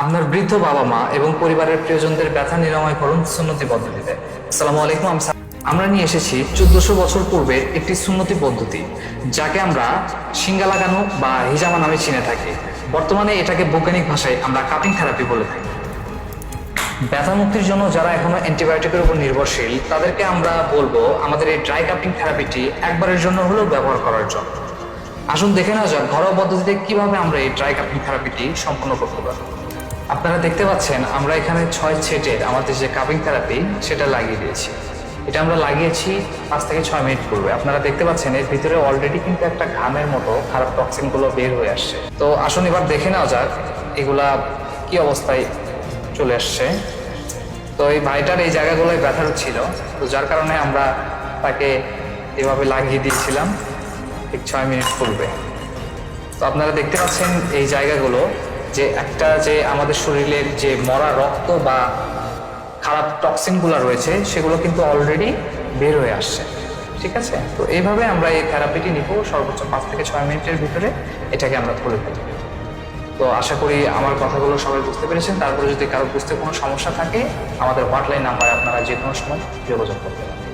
আপনার বৃদ্ধ বাবা মা এবং পরিবারের প্রিয়জনদের ব্যথা নিরাময় করুন সুন্নতি পদ্ধতিতে। আসসালামু আলাইকুম, আমি আমরা নিয়ে এসেছি চোদ্দশো বছর পূর্বে একটি সুন্নতি পদ্ধতি, যাকে আমরা সিঙ্গা লাগানো বা হিজামা নামে চিনে থাকি। বর্তমানে এটাকে বৈজ্ঞানিক ভাষায় আমরা কাপিং থেরাপি বলে থাকি। ব্যথা মুক্তির জন্য যারা এখনও অ্যান্টিবায়োটিকের উপর নির্ভরশীল, তাদেরকে আমরা বলব আমাদের এই ড্রাই কাপিং থেরাপিটি একবারের জন্য হলেও ব্যবহার করার জন্য। আসুন দেখে নেওয়া যাক ঘরোয়া পদ্ধতিতে কীভাবে আমরা এই ড্রাই কাপিং থেরাপিটি সম্পন্ন করতে পারব আপনারা দেখতে পাচ্ছেন, আমরা এখানে ছয় ছেটের আমাদের যে কাপিং থেরাপি সেটা লাগিয়ে দিয়েছি। এটা আমরা লাগিয়েছি পাঁচ থেকে ছয় মিনিট পূর্বে। আপনারা দেখতে পাচ্ছেন, এর ভিতরে অলরেডি কিন্তু একটা ঘামের মতো খারাপ টক্সিনগুলো বের হয়ে আসছে। তো আসুন এবার দেখে নেওয়া যাক, এগুলা কি অবস্থায় চলে আসছে। তো এই ভাইটার এই জায়গাগুলোয় ব্যথা ছিল তো যার কারণে আমরা তাকে এভাবে লাগিয়ে দিয়েছিলাম ঠিক ছয় মিনিট পূর্বে। তো আপনারা দেখতে পাচ্ছেন এই জায়গাগুলো যে একটা যে আমাদের শরীরের যে মরা রক্ত বা খারাপ টক্সিনগুলো রয়েছে, সেগুলো কিন্তু অলরেডি বের হয়ে আসছে। ঠিক আছে? তো এইভাবে আমরা এই থেরাপিটি নিব, সর্বোচ্চ পাঁচ থেকে ছয় মিনিটের ভিতরে এটাকে আমরা খুলে ফেলব তো আশা করি আমার কথাগুলো সবাই বুঝতে পেরেছেন। তারপরে যদি কারও বুঝতে কোনো সমস্যা থাকে, আমাদের হটলাইন নাম্বারে আপনারা যে কোনো সময় যোগাযোগ করতে পারেন।